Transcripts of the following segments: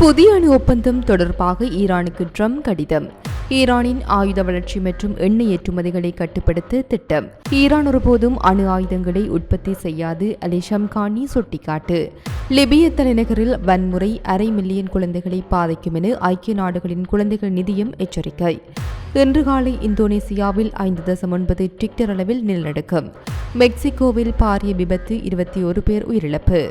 புதிய அணு ஒப்பந்தம் தொடர்பாக ஈரானுக்கு ட்ரம்ப் கடிதம். ஈரானின் ஆயுத வளர்ச்சி மற்றும் எண்ணெய் ஏற்றுமதிகளை கட்டுப்படுத்த திட்டம். ஈரான் ஒருபோதும் அணு ஆயுதங்களை உற்பத்தி செய்யாது அலி ஷம்கானி சுட்டிக்காட்டு. லிபிய தலைநகரில் வன்முறை அரை மில்லியன் குழந்தைகளை பாதிக்கும் என ஐக்கிய நாடுகளின் குழந்தைகள் நிதியம் எச்சரிக்கை. இன்று காலை இந்தோனேசியாவில் ஐந்து தசம் ஒன்பது டிக்டர் அளவில் நிலநடுக்கம். மெக்சிகோவில் பாரிய விபத்து இருபத்தி ஒரு பேர் உயிரிழப்பு.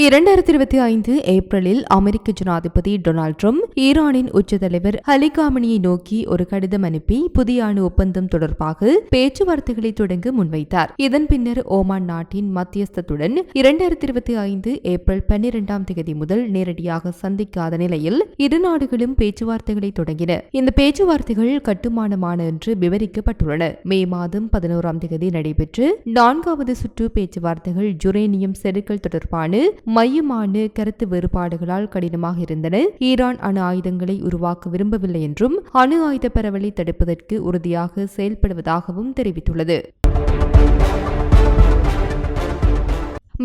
இரண்டாயிரத்தி இருபத்தி ஐந்து ஏப்ரலில் அமெரிக்க ஜனாதிபதி டொனால்ட் ட்ரம்ப் ஈரானின் உச்ச தலைவர் ஹலிகாமனியை நோக்கி ஒரு கடிதம் அனுப்பி புதிய அணு ஒப்பந்தம் தொடர்பாக பேச்சுவார்த்தைகளை தொடங்க முன்வைத்தார். இதன் பின்னர் ஓமான் நாட்டின் மத்தியஸ்தத்துடன் இரண்டாயிரத்தி இருபத்தி ஐந்து ஏப்ரல் பன்னிரெண்டாம் தேதி முதல் நேரடியாக சந்திக்காத நிலையில் இரு நாடுகளும் பேச்சுவார்த்தைகளை தொடங்கின. இந்த பேச்சுவார்த்தைகள் கட்டுமானமான என்று விவரிக்கப்பட்டுள்ளன. மே மாதம் பதினோராம் தேதி நடைபெற்று நான்காவது சுற்று பேச்சுவார்த்தைகள் ஜுரேனியம் செருக்கள் தொடர்பான மையமான கருத்து வேறுபாடுகளால் கடினமாக இருந்தன. ஈரான் அணு ஆயுதங்களை உருவாக்க விரும்பவில்லை என்றும் அணு ஆயுத பரவலை தடுப்பதற்கு உறுதியாக செயல்படுவதாகவும் தெரிவித்துள்ளது.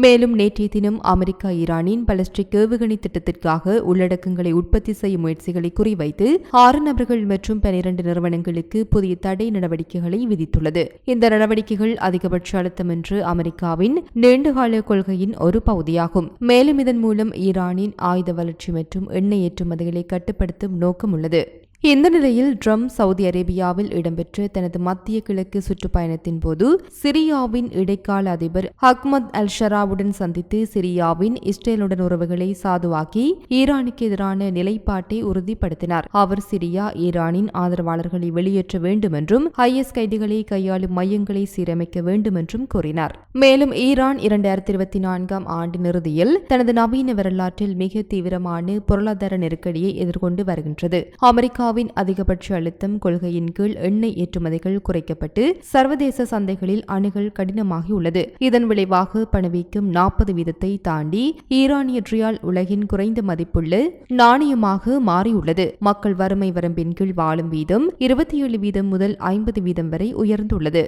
மேலும் நேற்றைய தினம் அமெரிக்கா ஈரானின் பலஸ்டிக் ஏவுகணை திட்டத்திற்காக உள்ளடக்கங்களை உற்பத்தி செய்யும் முயற்சிகளை குறிவைத்து ஆறு நபர்கள் மற்றும் பனிரண்டு நிறுவனங்களுக்கு புதிய தடை நடவடிக்கைகளை விதித்துள்ளது. இந்த நடவடிக்கைகள் அதிகபட்ச அழுத்தம் என்று அமெரிக்காவின் நீண்டகால கொள்கையின் ஒரு பகுதியாகும். மேலும் இதன் மூலம் ஈரானின் ஆயுத வளர்ச்சி மற்றும் எண்ணெய் ஏற்றுமதிகளை கட்டுப்படுத்தும் நோக்கம் உள்ளது. இந்த நிலையில் ட்ரம் சவுதி அரேபியாவில் இடம்பெற்ற தனது மத்திய கிழக்கு சுற்றுப்பயணத்தின் போது சிரியாவின் இடைக்கால அதிபர் ஹக்மத் அல் ஷராவுடன் சந்தித்து சிரியாவின் இஸ்ரேலுடன் உறவுகளை சாதுவாக்கி ஈரானுக்கு எதிரான நிலைப்பாட்டை உறுதிப்படுத்தினார். அவர் சிரியா ஈரானின் ஆதரவாளர்களை வெளியேற்ற வேண்டும் என்றும் ஐஎஸ் கைதிகளை கையாளும் மையங்களை சீரமைக்க வேண்டும் என்றும் கூறினார். மேலும் ஈரான் இரண்டாயிரத்தி இருபத்தி நான்காம் ஆண்டின் இறுதியில் தனது நவீன வரலாற்றில் மிக தீவிரமான பொருளாதார நெருக்கடியை எதிர்கொண்டு வருகின்றது. அமெரிக்கா சீனாவின் அதிகபட்ச அழுத்தம் கொள்கையின் கீழ் எண்ணெய் ஏற்றுமதிகள் குறைக்கப்பட்டு சர்வதேச சந்தைகளில் அணுகல் கடினமாகியுள்ளது. இதன் விளைவாக பணவீக்கம் நாற்பது வீதத்தை தாண்டி ஈரானிய ட்ரியால் உலகின் குறைந்த மதிப்புள்ள நாணயமாக மாறியுள்ளது. மக்கள் வறுமை வரம்பின் கீழ் வாழும் வீதம் இருபத்தி ஏழு வீதம் முதல் ஐம்பது வீதம் வரை உயர்ந்துள்ளது.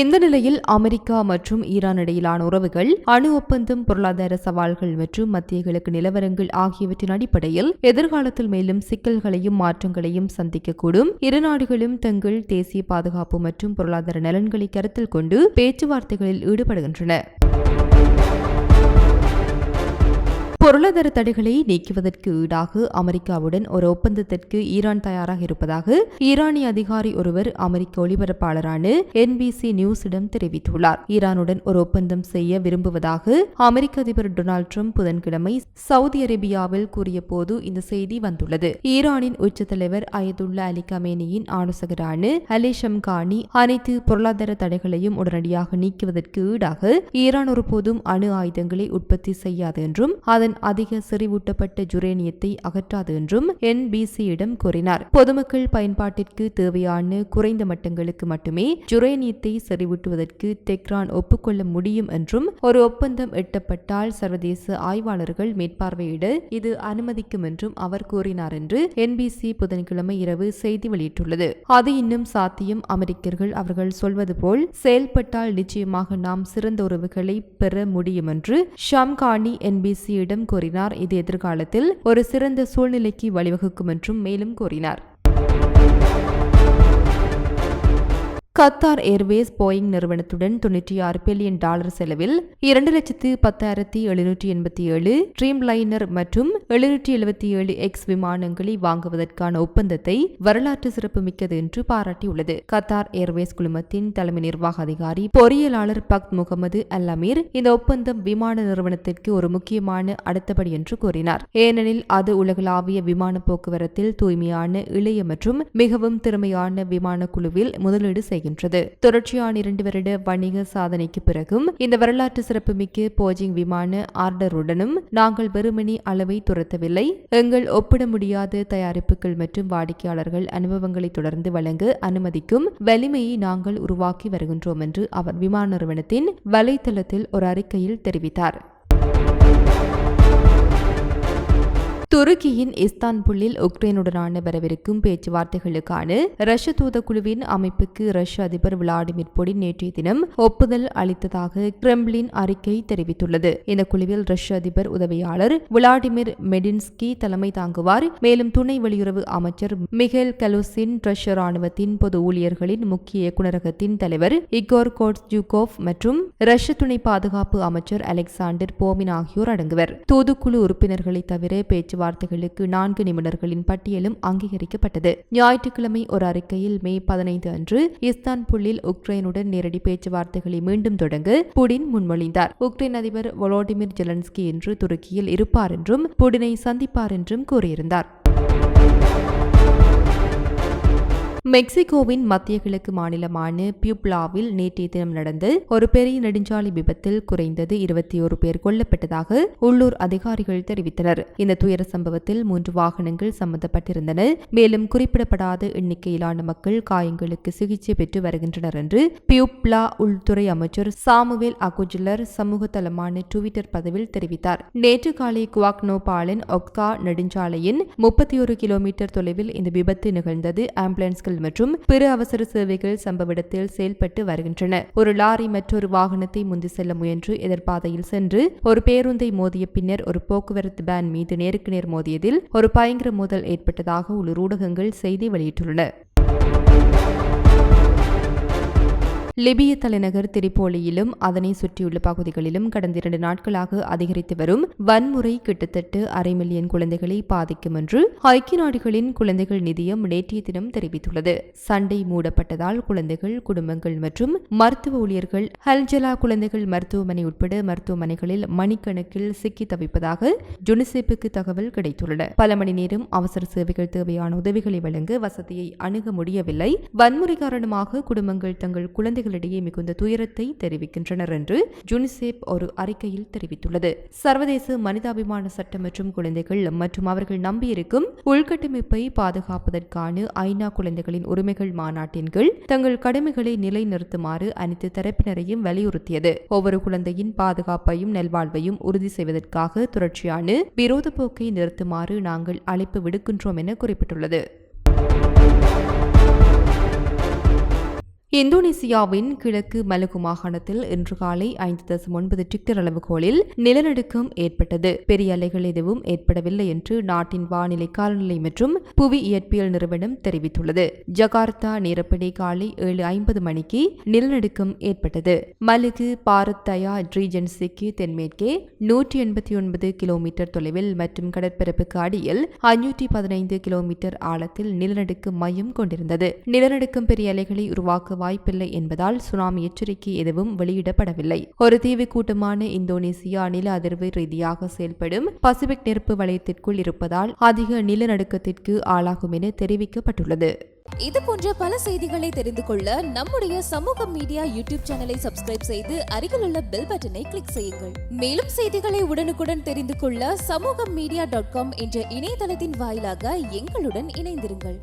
இந்த நிலையில் அமெரிக்கா மற்றும் ஈரான் இடையிலான உறவுகள் அணு ஒப்பந்தம் பொருளாதார சவால்கள் மற்றும் மத்திய கிழக்கு நிலவரங்கள் ஆகியவற்றின் அடிப்படையில் எதிர்காலத்தில் மேலும் சிக்கல்களையும் மாற்றங்களையும் சந்திக்கக்கூடும். இரு நாடுகளும் தங்கள் தேசிய பாதுகாப்பு மற்றும் பொருளாதார நலன்களை கருத்தில் கொண்டு பேச்சுவார்த்தைகளில் ஈடுபடுகின்றன. பொருளாதார தடைகளை நீக்குவதற்கு ஈடாக அமெரிக்காவுடன் ஒரு ஒப்பந்தத்திற்கு ஈரான் தயாராக இருப்பதாக ஈரானிய அதிகாரி ஒருவர் அமெரிக்க ஒளிபரப்பாளரான என்பிசி நியூஸிடம் தெரிவித்துள்ளார். ஈரானுடன் ஒரு ஒப்பந்தம் செய்ய விரும்புவதாக அமெரிக்க அதிபர் டொனால்டு ட்ரம்ப் புதன்கிழமை சவுதி அரேபியாவில் கூறிய போது இந்த செய்தி வந்துள்ளது. ஈரானின் உச்ச தலைவர் அயதுல்லா அலி கமேனியின் ஆலோசகரான அலி ஷம்கானி அனைத்து பொருளாதார தடைகளையும் உடனடியாக நீக்குவதற்கு ஈடாக ஈரான் ஒருபோதும் அணு ஆயுதங்களை உற்பத்தி செய்யாது என்றும் அதன் அதன் அதிக செறிவூட்டப்பட்ட ஜுரேனியத்தை அகற்றாது என்றும் என்பிசியிடம் கூறினார். பொதுமக்கள் பயன்பாட்டிற்கு தேவையான குறைந்த மட்டங்களுக்கு மட்டுமே ஜுரேனியத்தை செறிவூட்டுவதற்கு தெக்ரான் ஒப்புக்கொள்ள முடியும் என்றும் ஒரு ஒப்பந்தம் எட்டப்பட்டால் சர்வதேச ஆய்வாளர்கள் மேற்பார்வையிட இது அனுமதிக்கும் என்றும் அவர் கூறினார் என்று என்பிசி புதன்கிழமை இரவு செய்தி வெளியிட்டுள்ளது. அது இன்னும் சாத்தியம். அமெரிக்கர்கள் அவர்கள் சொல்வது போல் செயல்பட்டால் நிச்சயமாக நாம் சிறந்த உறவுகளை பெற முடியும் என்று ஷம்கானி என்பிசியிடம் கூறினார். இது எதிர்காலத்தில் ஒரு சிறந்த சூழ்நிலைக்கு வழிவகுக்கும் என்றும் மேலும் கூறினார். கத்தார் ஏர்வேஸ் போயிங் நிறுவனத்துடன் தொன்னூற்றி ஆறு பில்லியன் டாலர் செலவில் இரண்டு லட்சத்து பத்தாயிரத்தி எழுநூற்றி எண்பத்தி ஏழு ட்ரீம் லைனர் மற்றும் எழுநூற்றி எழுபத்தி ஏழு எக்ஸ் விமானங்களை வாங்குவதற்கான ஒப்பந்தத்தை வரலாற்று சிறப்புமிக்கது என்று பாராட்டியுள்ளது. கத்தார் ஏர்வேஸ் குழுமத்தின் தலைமை நிர்வாக அதிகாரி பொறியியலாளர் பக்த் முகமது அல் அமீர் இந்த ஒப்பந்தம் விமான நிறுவனத்திற்கு ஒரு முக்கியமான அடுத்தபடி என்று கூறினார். ஏனெனில் அது உலகளாவிய விமான போக்குவரத்தில் தூய்மையான இளைய மற்றும் மிகவும் திறமையான விமான குழுவில் முதலீடு செய்கிறது வருகின்றது தொடர்ச்சியான இரண்டு வருட வணிக சாதனைக்கு பிறகும் இந்த வரலாற்று சிறப்புமிக்க போஜிங் விமான ஆர்டருடனும் நாங்கள் வெறுமனி அளவை துரத்தவில்லை. எங்கள் ஒப்பிட முடியாத தயாரிப்புகள் மற்றும் வாடிக்கையாளர்கள் அனுபவங்களை தொடர்ந்து வழங்க அனுமதிக்கும் வலிமையை நாங்கள் உருவாக்கி வருகின்றோம் என்று அவர் விமான நிறுவனத்தின் வலைத்தளத்தில் ஒரு அறிக்கையில் தெரிவித்தார். துருக்கியின் இஸ்தான்புல்லில் உக்ரைனுடனான வரவிருக்கும் பேச்சுவார்த்தைகளுக்கான ரஷ்ய தூதக்குழுவின் அமைப்புக்கு ரஷ்ய அதிபர் விளாடிமிர் புடின் நேற்றைய தினம் ஒப்புதல் அளித்ததாக கிரெம்ளின் அறிக்கை தெரிவித்துள்ளது. இந்த குழுவில் ரஷ்ய அதிபர் உதவியாளர் விளாடிமிர் மெடின்ஸ்கி தலைமை தாங்குவார். மேலும் துணை வெளியுறவு அமைச்சர் மிகேல் கலுசின் ரஷ்ய ராணுவத்தின் பொது ஊழியர்களின் முக்கிய இயக்குநரகத்தின் தலைவர் இகோர் கோட்ஸ்ஜூகோவ் மற்றும் ரஷ்ய துணை பாதுகாப்பு அமைச்சர் அலெக்சாண்டர் போமின் ஆகியோர் அடங்குவர். தூதுக்குழு உறுப்பினர்களை தவிர பேச்சுவார்த்தைகளுக்கு நான்கு நிபுணர்களின் பட்டியலும் அங்கீகரிக்கப்பட்டது. ஞாயிற்றுக்கிழமை ஒரு அறிக்கையில் மே பதினைந்து அன்று இஸ்தான்புல்லில் உக்ரைனுடன் நேரடி பேச்சுவார்த்தைகளை மீண்டும் தொடங்க புடின் முன்மொழிந்தார். உக்ரைன் அதிபர் வொலோடிமிர் ஜெலன்ஸ்கி இன்று துருக்கியில் இருப்பார் என்றும் புடினை சந்திப்பார் என்றும் கூறியிருந்தார். மெக்சிகோவின் மத்திய கிழக்கு மாநிலமான பியூப்லாவில் நேற்றைய தினம் நடந்த ஒரு பெரிய நெடுஞ்சாலை விபத்தில் குறைந்தது இருபத்தி ஒரு பேர் கொல்லப்பட்டதாக உள்ளூர் அதிகாரிகள் தெரிவித்தனர். இந்த துயர சம்பவத்தில் மூன்று வாகனங்கள் சம்பந்தப்பட்டிருந்தன. மேலும் குறிப்பிடப்படாத எண்ணிக்கையிலான மக்கள் காயங்களுக்கு சிகிச்சை பெற்று வருகின்றனர் என்று பியூப்லா உள்துறை அமைச்சர் சாமுவேல் அகுஜிலர் சமூக தளமான டுவிட்டர் பதிவில் தெரிவித்தார். நேற்று காலை குவாக்னோ பாலன் ஒக்கா நெடுஞ்சாலையின் முப்பத்தி ஒரு கிலோமீட்டர் தொலைவில் இந்த விபத்து நிகழ்ந்தது. ஆம்புலன்ஸ்கள் மற்றும் பிற அவசர சேவைகள் சம்பவ இடத்தில் செயல்பட்டு வருகின்றன. ஒரு லாரி மற்றொரு வாகனத்தை முந்தி செல்ல முயன்று எதிர்பாதையில் சென்று ஒரு பேருந்தை மோதிய பின்னர் ஒரு போக்குவரத்து பேன் மீது நேருக்கு நேர் மோதியதில் ஒரு பயங்கர மோதல் ஏற்பட்டதாக உள்ளூர் ஊடகங்கள் செய்தி வெளியிட்டுள்ளன. லிபிய தலைநகர் திரிபோலியிலும் அதனை சுற்றியுள்ள பகுதிகளிலும் கடந்த இரண்டு நாட்களாக அதிகரித்து வரும் வன்முறை கிட்டத்தட்ட அரை மில்லியன் குழந்தைகளை பாதிக்கும் என்று ஐக்கிய நாடுகளின் குழந்தைகள் நிதியம் நேற்றைய தினம் தெரிவித்துள்ளது. சண்டை மூடப்பட்டதால் குழந்தைகள் குடும்பங்கள் மற்றும் மருத்துவ ஊழியர்கள் ஹல்ஜலா குழந்தைகள் மருத்துவமனை உட்பட மருத்துவமனைகளில் மணிக்கணக்கில் சிக்கி தவிப்பதாக ஜுனிசெப்புக்கு தகவல் கிடைத்துள்ளன. பல மணி நேரம் அவசர சேவைகள் தேவையான உதவிகளை வழங்க வசதியை அணுக முடியவில்லை. வன்முறை காரணமாக குடும்பங்கள் தங்கள் குழந்தைகள் குழந்தைகளிடையே மிகுந்த துயரத்தை தெரிவிக்கின்றனர் என்று யுனிசெப் ஒரு அறிக்கையில் தெரிவித்துள்ளது. சர்வதேச மனிதாபிமான சட்டம் மற்றும் குழந்தைகள் மற்றும் அவர்கள் நம்பியிருக்கும் உள்கட்டமைப்பை பாதுகாப்பதற்கான ஐநா குழந்தைகளின் உரிமைகள் மாநாட்டின் கீழ் தங்கள் கடமைகளை நிலைநிறுத்துமாறு அனைத்து தரப்பினரையும் வலியுறுத்தியது. ஒவ்வொரு குழந்தையின் பாதுகாப்பையும் நல்வாழ்வையும் உறுதி செய்வதற்காக தொடர்ச்சியான விரோத போக்கை நிறுத்துமாறு நாங்கள் அழைப்பு விடுக்கின்றோம் என குறிப்பிட்டுள்ளது. இந்தோனேசியாவின் கிழக்கு மலுகு மாகாணத்தில் இன்று காலை ஐந்து தசம் ஒன்பது டிக்டர் அளவுகோலில் நிலநடுக்கம் ஏற்பட்டது. பெரிய அலைகள் எதுவும் ஏற்படவில்லை என்று நாட்டின் வானிலை காலநிலை மற்றும் புவி இயற்பியல் நிறுவனம் தெரிவித்துள்ளது. ஜகார்த்தா நேரப்படி காலை ஏழு ஐம்பது மணிக்கு நிலநடுக்கம் ஏற்பட்டது. மலுகு பாரத்தயா ரீஜென்சிக்கு தென்மேற்கே நூற்றி எண்பத்தி ஒன்பது கிலோமீட்டர் தொலைவில் மற்றும் கடற்பரப்புக்கு அடியில் ஐநூற்றி பதினைந்து கிலோமீட்டர் ஆழத்தில் நிலநடுக்கம் மையம் கொண்டிருந்தது. நிலநடுக்கம் பெரிய அலைகளை உருவாக்க வாய்ப்பில்லை என்பதால் சுனாமி எச்சரிக்கை எதுவும் வெளியிடப்படவில்லை. ஒரு தீவு கூட்டமான இந்தோனேசியா நில அதிர்வு ரீதியாக செயல்படும் பசிபிக் நெருப்பு வளையத்திற்குள் இருப்பதால் அதிக நிலநடுக்கத்திற்கு ஆளாகும் என தெரிவிக்கப்பட்டுள்ளது. இது போன்ற பல செய்திகளை தெரிந்து கொள்ள நம்முடைய சமூக மீடியா யூடியூப் சேனலை சப்ஸ்கிரைப் செய்து அருகில் உள்ள பெல் பட்டனை கிளிக் செய்யுங்கள். மேலும் செய்திகளை உடனுக்குடன் தெரிந்து கொள்ள சமூக மீடியா டாட் காம் என்ற இணையதளத்தின் வாயிலாக எங்களுடன் இணைந்திருங்கள்.